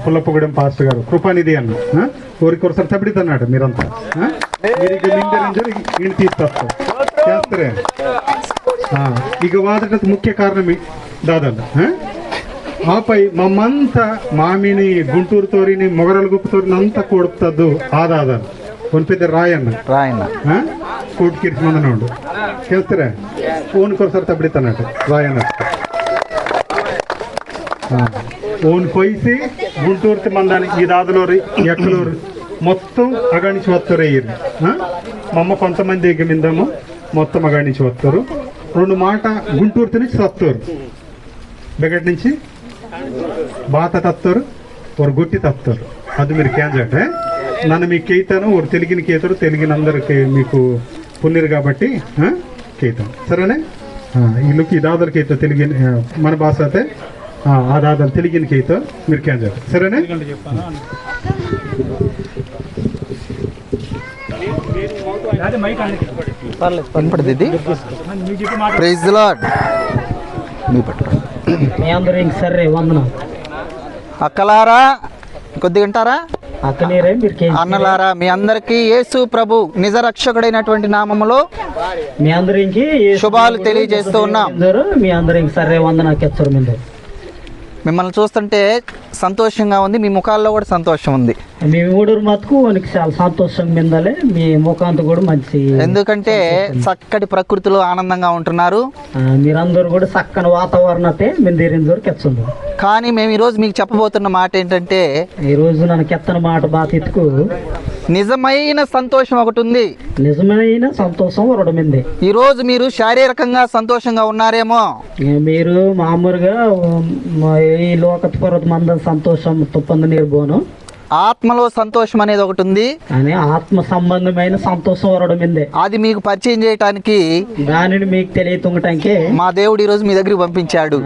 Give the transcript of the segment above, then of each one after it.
పుల్లప్పగూడెం pastor గారు కృపానిధి అన్న తబిడిత అన్నాడు మీరంతా ఇక నిందరించారు ఈయన తీసుకొస్తారు చేస్తారే? ఇక వాదట ముఖ్య కారణం ఆ? ఆపై మమ్మంతా మామిని గుంటూరు తోరిని మొగరలు గుప్పు తోరిని అంతా కొడుపుతద్దు ఆ దాదాలు కొనిపెద్ద రాయన్న. రాయన్న? కోటి కిరిసి మందన ఉండు. చేస్తారా? ఫోన్ కొరసారి తబిడితన్నట్టు రాయన్న. ఓన్ కొయ్సి గుంటూరు మందాని ఈ దాదలోరి ఎక్కలూరు మొత్తం అగానించి వస్తారు అయ్యారు మమ్మ కొంతమంది ఎగ్గమిందాము మొత్తం అగానించి వస్తారు రెండు మాట గుంటూరు నుంచి తత్తారు బెగట్ నుంచి బాత తత్తారు ఒక గుట్టి తత్తారు. అది మీరు క్యాన్జట్ నన్ను మీకు కేతాను ఒక తెలుగుని కేతారు తెలుగుని అందరికి మీకు పుణ్యరు కాబట్టి కేతాను. సరేనే? ఇల్లుకి ఈ దాదలు కేతో తెలుగు మన భాష అయితే ఆ, ఆ దాదాలు తెలుగుని కేతో. మీరు క్యాన్జట్ సరేనే? పర్లేదు కనపడదు ఇది ప్రైజ్ లాడ్ మీ పట్టు మీ అందరూ ఇంక సరే వందనం. అక్కలారా కొద్దిగా వింటారా? అన్నలారా మీ అందరికీ యేసు ప్రభు నిజ రక్షకుడైనటువంటి నామములో మీ అందరూ ఇంకి యేసు శుభాలు తెలియజేస్తూ ఉన్నాం. మీ అందరూ ఇంక సరే వందన కెచ్చరు మీద మిమ్మల్ని చూస్తుంటే సంతోషంగా ఉంది మీ ముఖాల్లో కూడా సంతోషం ఉంది. మీ ఊడూరు మతుకు మనకి చాలా సంతోషంగా మిందాలి మీ ముఖాంత కూడా మంచి ఎందుకంటే చక్కటి ప్రకృతిలో ఆనందంగా ఉంటున్నారు. మీరందరూ కూడా చక్కని వాతావరణతే మేము వరకు ఎత్తుంది కానీ మేము ఈరోజు మీకు చెప్పబోతున్న మాట ఏంటంటే ఈ రోజు నన్ను కెత్తన మాట బాత ఎత్తుకు నిజమైన సంతోషం ఒకటి ఉంది నిజమైన సంతోషం వరడమింది ఈరోజు మీరు శారీరకంగా సంతోషంగా ఉన్నారేమో. మీరు మామూలుగా ఈ లోకత పర్వత మంద సంతోషం తుప్పంద నీరు ఆత్మలో సంతోషం అనేది ఒకటి ఉంది. కానీ ఆత్మ సంబంధమైన సంతోషం వరడమిందే అది మీకు పరిచయం చేయటానికి దానిని మీకు తెలియతుంగటానికి మా దేవుడు ఈరోజు మీ దగ్గరికి పంపించాడు.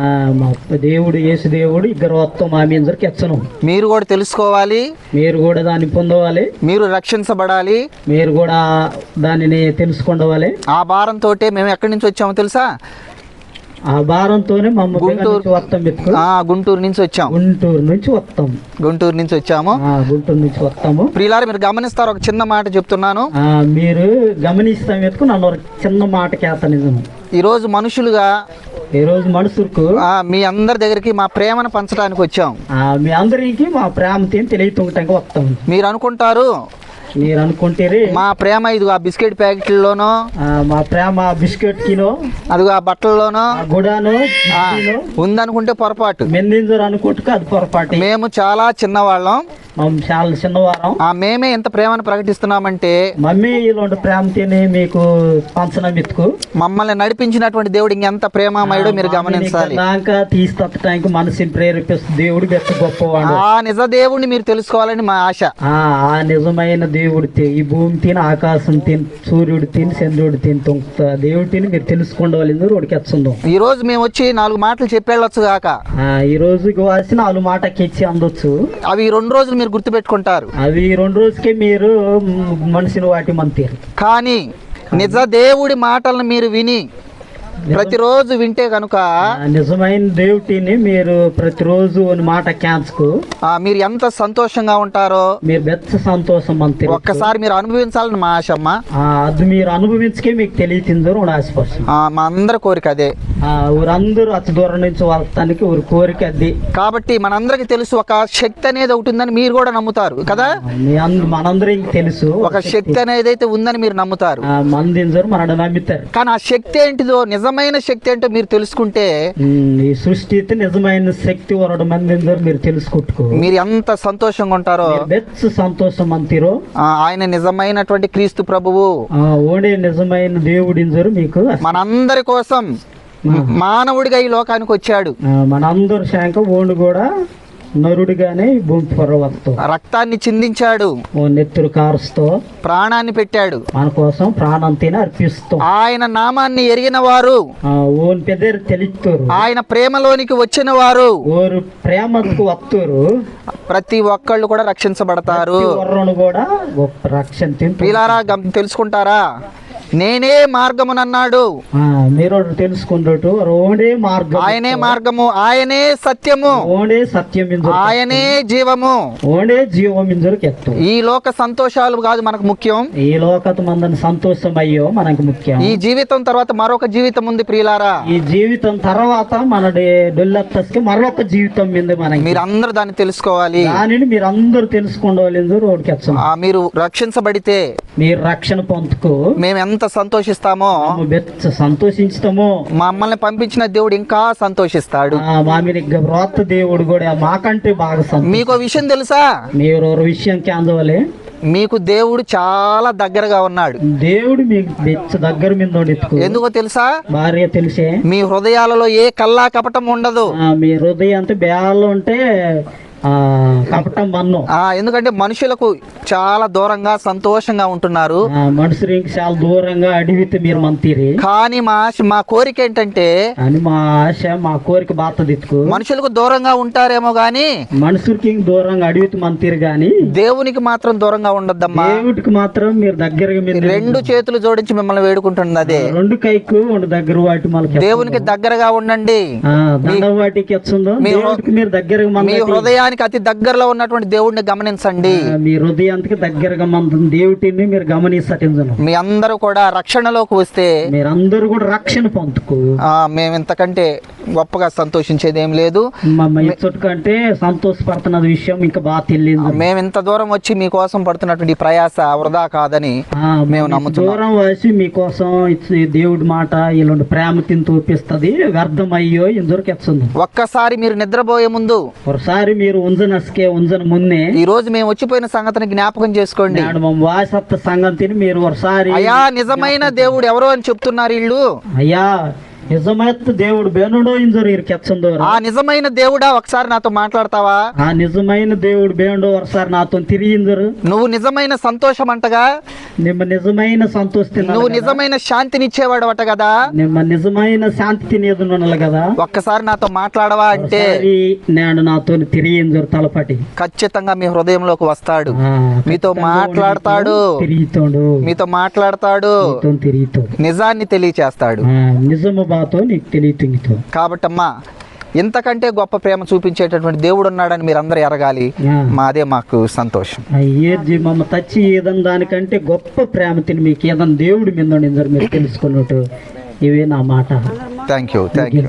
దేవుడు యేసు దేవుడు ఇద్దరు వస్తాం మా మీ అందరికి ఎచ్చను. మీరు కూడా తెలుసుకోవాలి. మీరు కూడా దాన్ని పొందవాలి. మీరు రక్షించబడాలి. మీరు కూడా దానిని తెలుసుకుండవాలి. ఆ భారంతో మేము ఎక్కడి నుంచి వచ్చామో తెలుసా? ఆ భారంతోనే మా గుంటూరు. వస్తాం గుంటూరు నుంచి వచ్చాం గుంటూరు నుంచి వస్తాం. గుంటూరు నుంచి వచ్చాము. గుంటూరు నుంచి వస్తాము. ప్రియులారు మీరు గమనిస్తారు? ఒక చిన్న మాట చెప్తున్నాను. మీరు గమనిస్తాం మెతుకు నన్ను ఒక చిన్న మాట కేత నిజము ఈరోజు మనుషులుగా ఈ రోజు మనుషులకు మీ అందరి దగ్గరికి మా ప్రేమను పంచడానికి వచ్చాం. మీ అందరికి మా ప్రేమ తీని తెలియతుంగటానికి వస్తాం. మీరు అనుకుంటారు మీరు అనుకుంటారు మా ప్రేమ ఇదిగో ఆ బిస్కెట్ ప్యాకెట్లలోనో మా ప్రేమ బిస్కెట్ కిలో అదిగో ఆ బట్టల్లోనో గుడాను ఉందనుకుంటే పొరపాటు. మెందింజరు అనుకుంటుకు అది పొరపాటు. మేము చాలా చిన్నవాళ్ళం. చాలా చిన్నవారం. ఆ మేమే ఎంత ప్రేమను ప్రకటిస్తున్నామంటే మమ్మీ ఇలాంటి ప్రేమ తిని మీకు పంచన మమ్మల్ని నడిపించినటువంటి దేవుడు ఇంకెంత ప్రేమమయుడో మీరు గమనించాలి. దాకా తీసుకొట్టడానికి మనసుని ప్రేరేపిస్తుంది దేవుడు గొప్పవాడు. ఆ నిజ దేవుడిని మీరు తెలుసుకోవాలని మా ఆశ. ఆ ఆ నిజమైన దేవుడు ఈ భూమి తిని ఆకాశం తిని సూర్యుడు తిని చంద్రుడు తిని తొంకుతా దేవుడు తిని మీరు తెలుసుకోవాలి వాడికి ఎచ్చుందాం ఈ రోజు మేము వచ్చి నాలుగు మాటలు చెప్పేళ్ళొచ్చు కాక. ఆ, ఈ రోజుకి వాసి నాలుగు మాటకి ఇచ్చి అందొచ్చు. అవి రెండు రోజులు మీరు గుర్తుపెట్టుకుంటారు. అవి రెండు రోజుకే మీరు మనిషిని వాటి మంతీరు. కానీ నిజ దేవుడి మాటలను మీరు విని ప్రతిరోజు వింటే కనుక నిజమైన దేవుటిని మీరు ప్రతిరోజు మాట క్యాన్స్కు. మీరు ఎంత సంతోషంగా ఉంటారో మీరు బెచ్చ సంతోషం అంతే ఒక్కసారి మీరు అనుభవించాలని మా ఆశ అమ్మ. ఆ, అది మీరు అనుభవించకే మీకు తెలియతిందో ఆశపడుతుంది ఆ, మా అందరి కోరిక అదే. ఊరందరూ అతి దూరం నుంచి వస్తానికి ఊరి కోరిక అది. కాబట్టి మనందరికి తెలుసు ఒక శక్తి అనేది ఒకటి ఉందని మీరు కూడా నమ్ముతారు కదా? మనందరికి తెలుసు ఒక శక్తి అనేది అయితే ఉందని మీరు నమ్ముతారు. ఆ, మందింజరు మనడు నమ్ముతారు. కానీ ఆ శక్తి ఏంటిదో నిజమైన శక్తి ఏంటో మీరు తెలుసుకుంటే ఈ సృష్టి అయితే నిజమైన శక్తి వరడు మీరు తెలుసుకుంటుకో. మీరు ఎంత సంతోషంగా ఉంటారో. బెచ్చ సంతోషం అంతీరో. ఆయన నిజమైనటువంటి క్రీస్తు ప్రభువు. ఓడే నిజమైన దేవుడింజరు మీకు మనందరి కోసం మానవుడిగా ఈ లోకానికి వచ్చాడు. మనందరు శాంక ఓండు కూడా నరుడిగానే భూమి పొరవత్తో. రక్తాన్ని చిందించాడు. ఓ నెత్తురు కారుస్తో ప్రాణాన్ని పెట్టాడు. మన కోసం ప్రాణం తిని అర్పిస్తాం. ఆయన నామాన్ని ఎరిగిన వారు ఓన్ పెద్ద తెలుస్తారు ఆయన ప్రేమలోనికి వచ్చిన వారు ఓరు ప్రేమకు వత్తురు. ప్రతి ఒక్కళ్ళు కూడా రక్షించబడతారు. కూడా రక్షణ గమ్ తెలుసుకుంటారా? నేనే మార్గమునన్నాడు. మీరు రోడే మార్గం ఆయనే మార్గము ఆయనే సత్యము. ఓడే సత్యం ఆయనే జీవము. ఓడే జీవం ఈ లోక సంతోషాలు కాదు మనకు ముఖ్యం. ఈ లోకత మందని సంతోషం అయ్యో మనకు ముఖ్యం. ఈ జీవితం తర్వాత మరొక జీవితం ఉంది ప్రియులారా. ఈ జీవితం తర్వాత మన డొల్లత్తస్కి మరొక జీవితం మీద మనకి. మీరందరూ దాన్ని తెలుసుకోవాలి. దానిని మీరు అందరూ తెలుసుకోవాలి రోడ్కి మీరు రక్షించబడితే మీరు రక్షణ పొందుకు. మేము ఎంత సంతోషిస్తామో? మేము బెచ్చ సంతోషించుతాము? మమ్మల్ని పంపించిన దేవుడు ఇంకా సంతోషిస్తాడు. ఆ, మామిని వ్రాత దేవుడు కూడా మాకంటే బాగా మీకు విషయం తెలుసా? మీరు ఒక విషయం కేందవాలి? మీకు దేవుడు చాలా దగ్గరగా ఉన్నాడు. దేవుడు మీకు బెచ్చ దగ్గర మీద ఎందుకో తెలుసా? భార్య తెలిసే? మీ హృదయాలలో ఏ కల్లా కపటం ఉండదు. ఆ, మీ హృదయం అంతా బేళ్ళు ఉంటే ఎందుకంటే మనుషులకు చాలా దూరంగా సంతోషంగా ఉంటున్నారు. చాలా దూరంగా అడిగితే మీరు మంతీరి. కానీ మా ఆశ మా కోరిక ఏంటంటే అని మా ఆశ మా కోరిక బాత మనుషులకు దూరంగా ఉంటారేమో గాని మనుషులకి దూరంగా అడిగితే మంతీరు గాని దేవునికి మాత్రం దూరంగా ఉండొద్దమ్మా. దేవుడికి మాత్రం మీరు దగ్గరగా మీరు రెండు చేతులు జోడించి మిమ్మల్ని వేడుకుంటున్నది అదే. రెండు కైకు దగ్గర వాటి మనకి దేవునికి దగ్గరగా ఉండండి. వాటికి మీ హృ- హృదయానికి అతి దగ్గరలో ఉన్నటువంటి దేవుడిని గమనించండి. మీ హృదయానికి దగ్గరగా మన దేవుటిని మీరు గమనిస్తటించను మీ అందరూ కూడా రక్షణలోకి వస్తే మీరందరూ కూడా రక్షణ పొందుకు. ఆ, మేము ఇంతకంటే గొప్పగా సంతోషించేది ఏం లేదు. ఇచ్చటికంటే సంతోషపడుతున్న విషయం ఇంకా బాగా తెలియదు. మేము ఇంత దూరం వచ్చి మీకోసం పడుతున్నటువంటి ప్రయాస వృధా కాదని మేము నమ్ముతున్నాం. దూరం వచ్చి మీకోసం దేవుడి మాట ఇలాంటి ప్రేమ తిని చూపిస్తుంది వ్యర్థం అయ్యో ఇందరికి ఒక్కసారి మీరు నిద్రపోయే ముందు ఒకసారి మీరు ఉంజనస్కే ఉంజన మున్నే. ఈ రోజు మేము వచ్చిపోయిన సంగతిని జ్ఞాపకం చేసుకోండి. వాసత్త సంగతిని మీరు ఒకసారి అయా నిజమైన దేవుడు ఎవరో అని చెప్తున్నారు వీళ్ళు. అయ్యా నిజమైతే దేవుడు బేనుడో ఇంజరు ఇరికెచ్చుందో ఆ నిజమైన దేవుడా? ఒకసారి నాతో మాట్లాడతావా? ఆ నిజమైన దేవుడు బేండో ఒకసారి నాతో తిరిగి ఇంజరు. నువ్వు నిజమైన సంతోషం అంటగా నిమ్మ నిజమైన సంతోషి నువ్వు నిజమైన శాంతినిచ్చేవాడు అట కదా? నిమ్మ నిజమైన శాంతి తినేది ఉన్నలు కదా. ఒక్కసారి నాతో మాట్లాడవా అంటే? నేను నాతో తిరిగి ఇంజరు తలపటి. ఖచ్చితంగా మీ హృదయంలోకి వస్తాడు. మీతో మాట్లాడతాడు. తిరుగుతాడు. మీతో మాట్లాడతాడు. నిజాన్ని తెలియచేస్తాడు. నిజము బాతో నీకు తెలియదు కాబట్టమ్మా ఇంతకంటే గొప్ప ప్రేమ చూపించేటటువంటి దేవుడు ఉన్నాడని మీరు అందరూ ఎరగాలి మాదే మాకు సంతోషం. ఏది మమ్మ తచ్చి ఏదన్నా దానికంటే గొప్ప ప్రేమ తిని మీకు ఏదన్నా దేవుడి మీద మీరు తెలుసుకున్నట్టు. ఇవే నా మాట. Thank you thank you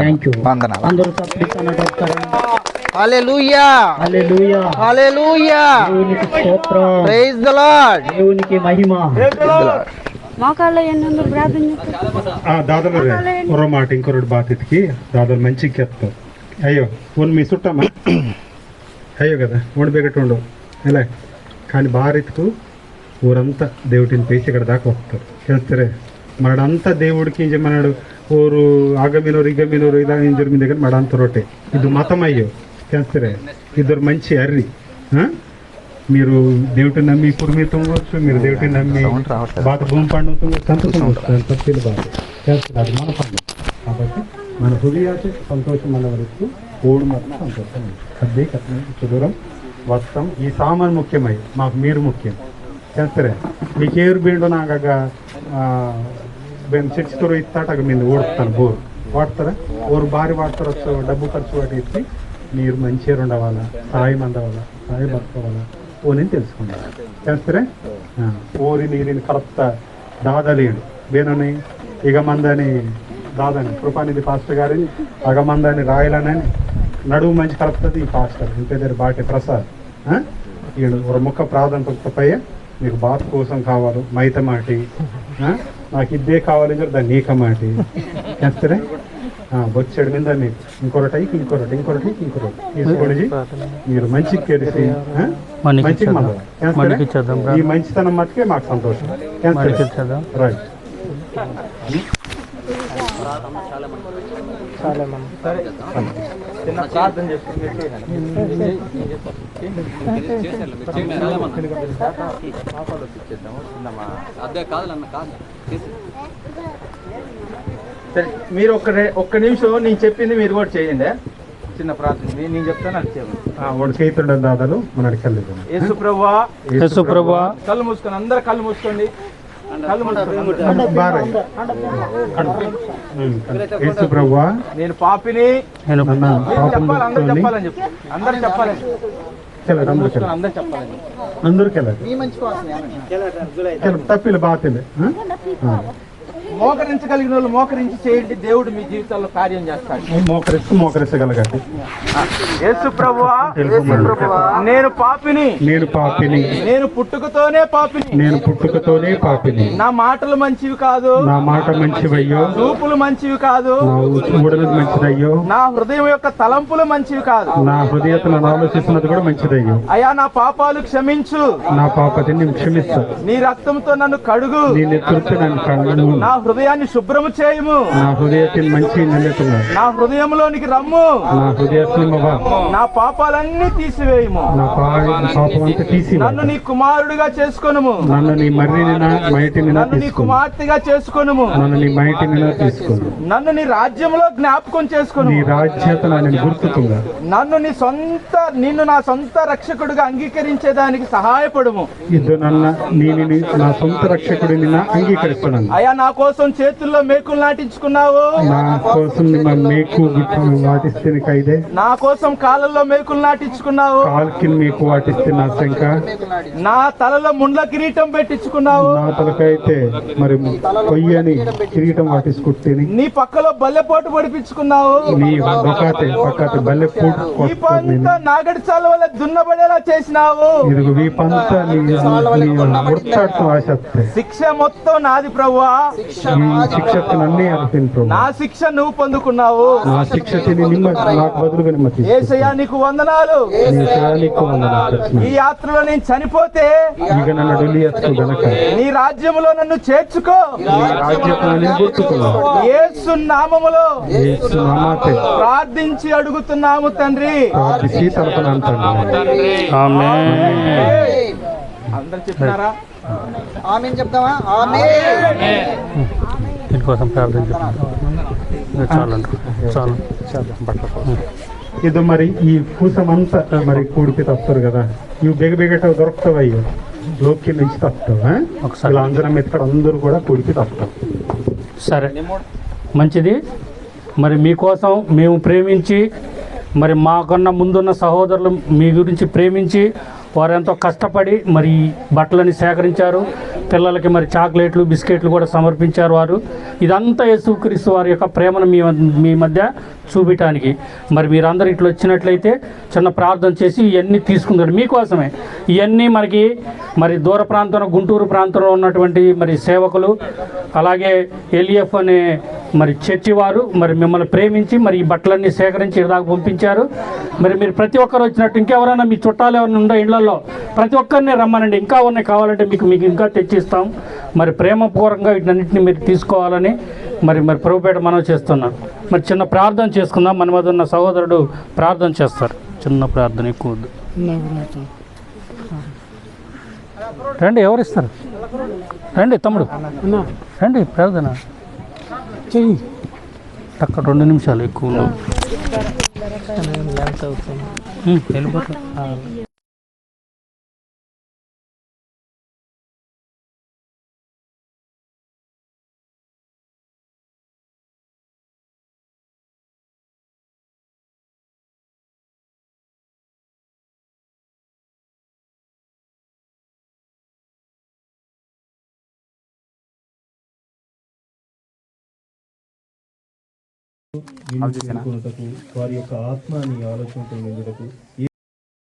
thank you వందనాలు. అందరూ హల్లెలూయా హల్లెలూయా హల్లెలూయా దేవునికి స్తోత్రం. ప్రైజ్ ద లార్డ్ దేవునికి మహిమ. మోకాళ్ళ ఎన్నందు ప్రార్థన చేస్తారు ఆ, దాదాలు రే ఒరో మాట ఇంకొరటి బాతికి దాదాలు మంచి చెప్తావు అయ్యో ఓన్ మీ చుట్టమ్మా అయ్యో కదా ఓడి బెగట్టు ఉండవు ఎలా కానీ భారత్కు ఊరంతా దేవుడిని పేసి ఇక్కడ దాకా వస్తారు చేస్తారే మడంతా దేవుడికి ఏం చెప్పమన్నాడు ఊరు ఆగమినోరు ఇగమినోరు ఇలా ఏం జరిగింది దగ్గర మడంత రొట్టె ఇది మతం అయ్యో చేస్తారే ఇద్దరు మంచి అర్రి ఆ? మీరు దేవుడిని నమ్మి ఇప్పుడు మీరు తుంగవచ్చు మీరు దేవుడిని నమ్మి బాధ భూమి తుంగ సంతోషం తప్పేది బాధ మన పండుగ. కాబట్టి మన హృదయాచి సంతోషం అన్న వరకు ఓడు మాత్రం సంతోషం. అదే కథ సుదూరం వస్తాం ఈ సామాన్ ముఖ్యమై మాకు మీరు ముఖ్యం. చేస్తారే? మీకు ఏరు బీండు నాకు బెన్ చర్చితో ఇస్తాట మీద ఓడుతాను బోర్. వాడతారా? ఓరు భారీ వాడతారు డబ్బు ఖర్చు వాటి ఇచ్చి మీరు మంచిగా ఉండవాలా సాయం అందవాలా సాయం బతకవాలా ఓనని తెలుసుకున్నారు చేస్తారే? ఓరి నీరిని కరెక్ట్ దాదలేడు. బేనని ఇగమందని దాదని కృపానిధి పాస్టర్ గారిని అగమందని రాయలనని నడువు మంచి కలుపుతుంది ఈ పాస్టర్. ఇంటి దగ్గర బాటి ప్రసాద్? ఈడు ఒక ముక్క ప్రాధాన్యత మీకు బాత్ కోసం కావాలి మైత మాటి ఆ? నాకు ఇద్దే కావాలి దాన్ని నీక మాటి చేస్తారే? బొచ్చాడు మీద మీకు ఇంకొకటి ఇంకొకటి ఇంకొకటి ఇంకొకటి తీసుకోండి మీరు మంచికి ఆ? మంచికి మందరం. చేస్తారా? ఈ మంచితనం మట్టుకే మాకు సంతోషం? రైట్ సరే మీరు ఒక్క ఒక్క నిమిషం నేను చెప్పింది మీరు కూడా చేయండి. చిన్న ప్రార్థన. నేను చెప్తాను అది చేయండి. దాదాలు యేసు ప్రభువా కళ్ళు మూసుకొని అందరు కళ్ళు మూసుకోండి. నేను పాపిని. చెప్పాలి అందరు చెప్పాలని చెప్పు. అందరు చెప్పాలని అందరు చెప్పాలని చెప్పు. అందరికి వెళ్ళండి మీ మంచి కోసమే కెళ్ళండి తప్పిలు బాగా తెలియదు మోకరించగలిగిన వాళ్ళు మోకరించి చేయండి. దేవుడు మీ జీవితంలో కార్యం చేస్తాడు. మోకరిస్తూ మోకరించగలగండి యేసు ప్రభువా. నేను పాపిని. నేను పాపిని. నేను పుట్టుకతోనే పాపిని. నేను పుట్టుకతోనే పాపిని. నా మాటలు మంచివి కాదు. నా మాట మంచివయ్యో. చూపులు మంచివి కాదు. నా చూడలేదు మంచిదయ్యో. నా హృదయం యొక్క తలంపులు మంచివి కాదు. నా హృదయత నన్ను ఆలోచిస్తున్నది కూడా మంచిదయ్యో. అయా నా పాపాలు క్షమించు. నా పాపతిని క్షమిస్తా నీ రక్తంతో నన్ను కడుగు. నీ నన్ను కన్ను నా హృదయాన్ని శుభ్రము చేయము. నా మంచి నా హృదయంలోనికి రమ్ము. నా మవా నా పాపాలన్నీ తీసివేయము. నా తీసి నన్ను నీ కుమారుడిగా చేసుకొనుము. నన్ను నీ మర్రిని మైటిని నన్ను నీ కుమార్తెగా చేసుకొనుము. నన్ను నీ మైటిని తీసుకోను నన్ను నీ రాజ్యంలో జ్ఞాపకం చేసుకొను నీ రాజ్యత నేను గుర్తుతుందా నన్ను నీ సొంత నిన్ను నా సొంత రక్షకుడిగా అంగీకరించేదానికి సహాయపడుము. ఇది నన్న నేను నీ- సొంత రక్షకుడిని అంగీకరిస్తున్నాను. అయా నా కోసం చేతుల్లో మేకులు నాటించుకున్నావు నా కోసం మా మేకు వాటిస్తే నా కోసం కాళ్ళల్లో మేకులు నాటించుకున్నావు కాల్కి మీకు వాటిస్తే నా శంక నా తలలో ముండ్ల కిరీటం పెట్టించుకున్నావు నా తలకైతే మరి కొయ్యని కిరీటం వాటిసుకుంటేని నీ పక్కలో బల్లెపోటు పడిపించుకున్నావు నీ పక్కతే బల్లె పూట వీపంతా నాగడి చాల వల్ల దున్నబడేలా చేసినావు ఇదిగో నీ ఉడతాడుతూ ఆశస్తే శిక్ష మొత్తం నాది ప్రభువా ఈ శిక్షకు నన్నే అర్థం ప్రభు నా శిక్ష నువ్వు పొందుకున్నావు నా శిక్ష తిని నిమ్మ నాకు బదులుగా నిమ్మ తీసుకు ఏసయ్యా నీకు వందనాలు నీ సేవలకు వందనాలు తెచ్చిన. ఈ యాత్రలో నేను చనిపోతే ಈಗ ನನ್ನ ಡುಲಿ ಎತ್ತು ಗಣಕ నీ రాజ్యములో నన్ను చేర్చుకో ಈ ರಾಜ್ಯವನ್ನು ಗುರುತುಕೊಳ್ಳ యేసు నామములో ಯೇಸು ನಾಮಾತೆ ప్రార్థించి అడుగుతున్నాము తండ్రి ಪ್ರಾರ್ಥಿಸಿ ತಲಪನ ಅಂತಂದ್ರೆ అందరు చెప్పినారా ఆమె చెప్తావా? ఆమె. దీనికోసం ప్రార్థన చాలండి చాలు ಇದು మరి ఈ పూసమంత మరి కూడికి తప్పుతారు కదా. ఇవి బెగ బెగట దొరుకుతావు అయ్యో లోకి నుంచి తప్పుతావు ఒకసారి. అందరం ఇక్కడ అందరూ కూడా కూడికి తప్పుతాం సరే. మంచిది. మరి మీకోసం మేము ప్రేమించి మరి మాకన్నా ముందున్న సహోదరులు మీ గురించి ప్రేమించి వారు ఎంతో కష్టపడి మరి బట్టలని సేకరించారు. పిల్లలకి మరి చాక్లెట్లు బిస్కెట్లు కూడా సమర్పించారు వారు. ఇదంతా యేసుక్రీస్తు వారి యొక్క ప్రేమను మీ మీ మధ్య చూపించడానికి మరి మీరందరూ ఇట్లా వచ్చినట్లయితే చిన్న ప్రార్థన చేసి ఇవన్నీ తీసుకుంటారు మీకోసమే. ఇవన్నీ మనకి మరి దూర ప్రాంతంలో గుంటూరు ప్రాంతంలో ఉన్నటువంటి మరి సేవకులు అలాగే ఎల్ఈఎఫ్ అనే మరి చర్చి వారు మరి మిమ్మల్ని ప్రేమించి మరి ఈ బట్టలన్నీ సేకరించి ఇదాకా పంపించారు. మరి మీరు ప్రతి ఒక్కరు వచ్చినట్టు ఇంకెవరైనా మీ చుట్టాలు ఎవరైనా ఉండే ఇళ్ళలో ప్రతి ఒక్కరిని రమ్మనండి. ఇంకా ఉన్నాయి కావాలంటే మీకు మీకు ఇంకా తెచ్చిస్తాం. మరి ప్రేమపూర్వకంగా వీటన్నిటిని మీరు తీసుకోవాలని మరి మరి ప్రభుపేట మనం చేస్తున్నాం. మరి చిన్న ప్రార్థన చేసుకుందాం. మన మీద ఉన్న సహోదరుడు ప్రార్థన చేస్తారు. చిన్న ప్రార్థన ఎక్కువ రండి ఎవరు ఇస్తారు రండి తమ్ముడు. రండి ప్రార్థన. చెయ్యి. అక్కడ రెండు నిమిషాలు ఎక్కువ వారి యొక్క ఆత్మ నీ ఆలోచనతో నిండుటకు